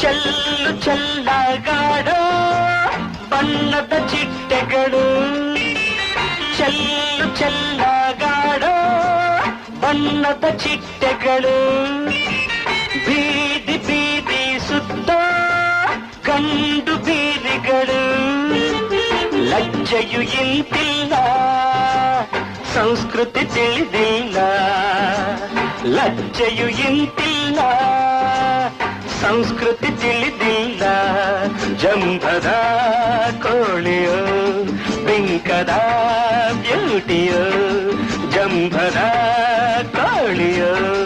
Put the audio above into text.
చల్లు చల్లగాడు పన్నత చిట్టెగడు చల్ಲು ಚಲ್ಲಗಾಡೋ ಬಣ್ಣದ ಚಿಟ್ಟೆಗಳು ಬೀದಿ ಬೀದಿ ಸುತ್ತ ಕಂಡು ಬೀದಿಗಳು ಲಜ್ಜೆಯು ಇಂತಿಲ್ಲ ಸಂಸ್ಕೃತಿ ತಿಳಿದಿಲ್ಲ ಲಜ್ಜೆಯು ಇಂತಿಲ್ಲ ಸಂಸ್ಕೃತಿ ತಿಳಿದಿಲ್ಲ ಜಂಭದ ಕೋಳಿಯೋ ಬಿಂಕದ ಬ್ಯೂಟಿಯೋ ಜಂಭದ ಕೋಳಿಯೋ ಬಿಂಕದ